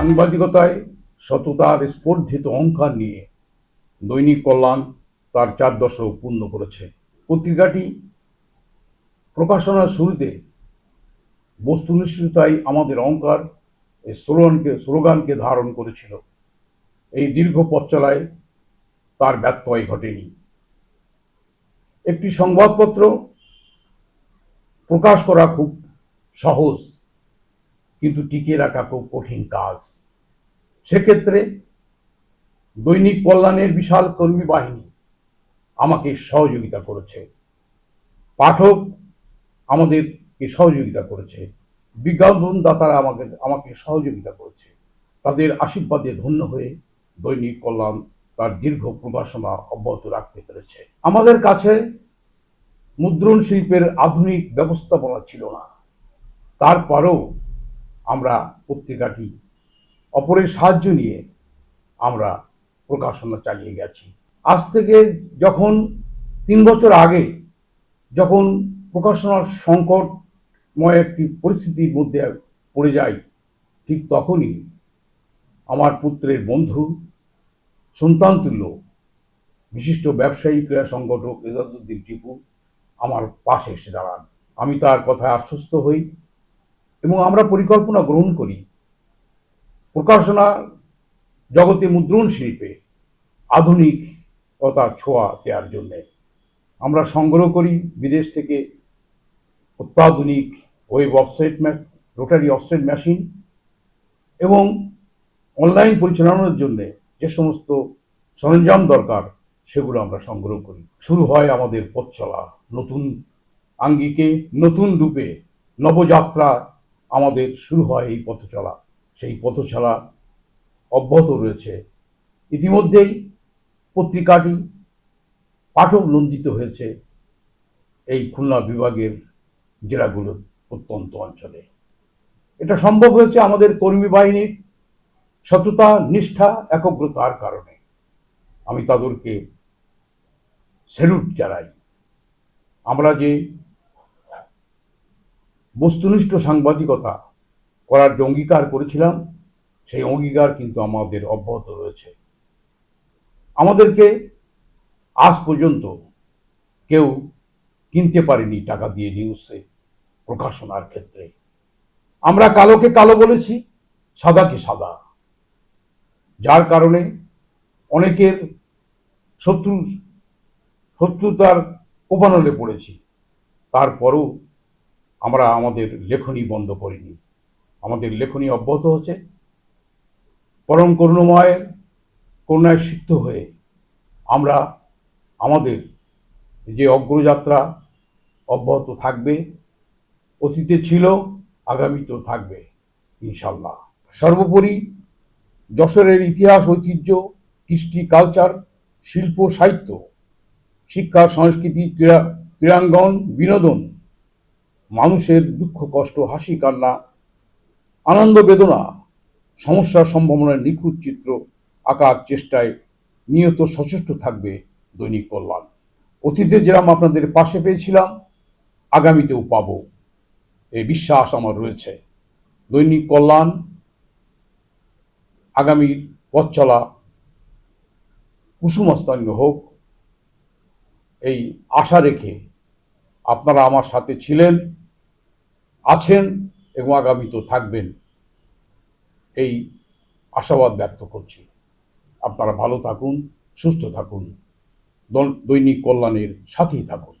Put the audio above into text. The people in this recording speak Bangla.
সাংবাদিকতায় সততার স্পর্ধিত অহংকার নিয়ে দৈনিক কল্যাণ তার চার দশক পূর্ণ করেছে। পত্রিকাটি প্রকাশনার শুরুতে বস্তুনিষ্ঠতাই আমাদের অহংকার এই স্লোগানকে স্লোগানকে ধারণ করেছিল। এই দীর্ঘ পথ চলায় তার ব্যত্যয় ঘটেনি। একটি সংবাদপত্র প্রকাশ করা খুব সহজ কিন্তু টিকিয়ে রাখা খুব কঠিন কাজ। সেক্ষেত্রে দৈনিক কল্যাণের বিশাল কর্মী বাহিনী আমাকে সহযোগিতা করেছে। পাঠক আমাদেরকে সহযোগিতা করেছে। বিজ্ঞাপনদাতারা আমাকে আমাকে সহযোগিতা করেছে। তাদের আশীর্বাদে ধন্য হয়ে দৈনিক কল্যাণ তার দীর্ঘ প্রকাশনা অব্যাহত রাখতে পেরেছে। আমাদের কাছে মুদ্রণ শিল্পের আধুনিক ব্যবস্থাপনা ছিল না। তারপরেও আমরা পত্রিকাটি অপরের সাহায্য নিয়ে আমরা প্রকাশনা চালিয়ে গেছি। আজ থেকে যখন তিন বছর আগে যখন প্রকাশনার সংকটময় একটি পরিস্থিতির মধ্যে পড়ে যাই, ঠিক তখনই আমার পুত্রের বন্ধু সন্তানতুল্য বিশিষ্ট ব্যবসায়ী ক্রীড়া সংগঠক এজাজউদ্দিন টিপু আমার পাশে এসে দাঁড়ান। আমি তার কথায় আশ্বস্ত হই। এবং আমরা পরিকল্পনা গ্রহণ করি। প্রকাশনা জগতে মুদ্রণ শিল্পে আধুনিকতা ছোঁয়া দেওয়ার জন্যে। আমরা সংগ্রহ করি বিদেশ থেকে অত্যাধুনিক web offset rotary offset machine এবং অনলাইন পরিচালনার জন্যে যে সমস্ত সরঞ্জাম দরকার সেগুলো আমরা সংগ্রহ করি। শুরু হয় আমাদের পথ চলা নতুন আঙ্গিকে নতুন রূপে নবযাত্রা আমাদের শুরু হয় এই পথ চলা সেই পথ চলা অব্যাহত রয়েছে। ইতিমধ্যেই পত্রিকাটি পাঠক নন্দিত হয়েছে এই খুলনা বিভাগের জেলাগুলোর প্রত্যন্ত অঞ্চলে। এটা সম্ভব হয়েছে আমাদের কর্মী বাহিনীর সততা, নিষ্ঠা, একগ্রতার কারণে। আমি তাদেরকে স্যালুট জানাই। আমরা যে বস্তুনিষ্ঠ সাংবাদিকতা করার যে অঙ্গীকার করেছিলাম, সেই অঙ্গীকার কিন্তু আমাদের অব্যাহত রয়েছে। আমাদেরকে আজ পর্যন্ত কেউ কিনতে পারেনি টাকা দিয়ে নিউজে প্রকাশনার ক্ষেত্রে। আমরা কালোকে কালো বলেছি, সাদাকে সাদা। যার কারণে অনেকের শত্রু, শত্রুতার কোপানলে পড়েছি। তারপরও আমরা আমাদের লেখনী বন্ধ করিনি। আমাদের লেখনী অব্যাহত হচ্ছে। পরম করুণময়ের করুণায় সিদ্ধ হয়ে আমরা আমাদের যে অগ্রযাত্রা অব্যাহত থাকবে, অতীতে ছিল, আগামীতেও থাকবে ইনশাল্লাহ সর্বোপরি যশোরের ইতিহাস, ঐতিহ্য, কৃষ্টি, কালচার, শিল্প, সাহিত্য, শিক্ষা, সংস্কৃতি, ক্রীড়া, ক্রীড়াঙ্গন, বিনোদন মানুষের দুঃখ, কষ্ট, হাসি, কান্না, আনন্দ, বেদনা, সমস্যার সম্ভাবনার নিখুঁত চিত্র আঁকার চেষ্টায় নিয়ত সচেষ্ট থাকবে দৈনিক কল্যাণ। অতীতে যেরকম আপনাদের পাশে পেয়েছিলাম, আগামীতেও পাব। এই বিশ্বাস আমার রয়েছে। দৈনিক কল্যাণ আগামীর পথ চলা কুসুমস্তান্য হোক, এই আশা রেখে আপনারা আমার সাথে ছিলেন। আছেন এবং আগামী তো থাকবেন। এই আশাবাদ ব্যক্ত করছি। আপনারা ভালো থাকুন, সুস্থ থাকুন দৈনিক কল্যাণের সাথেই থাকুন।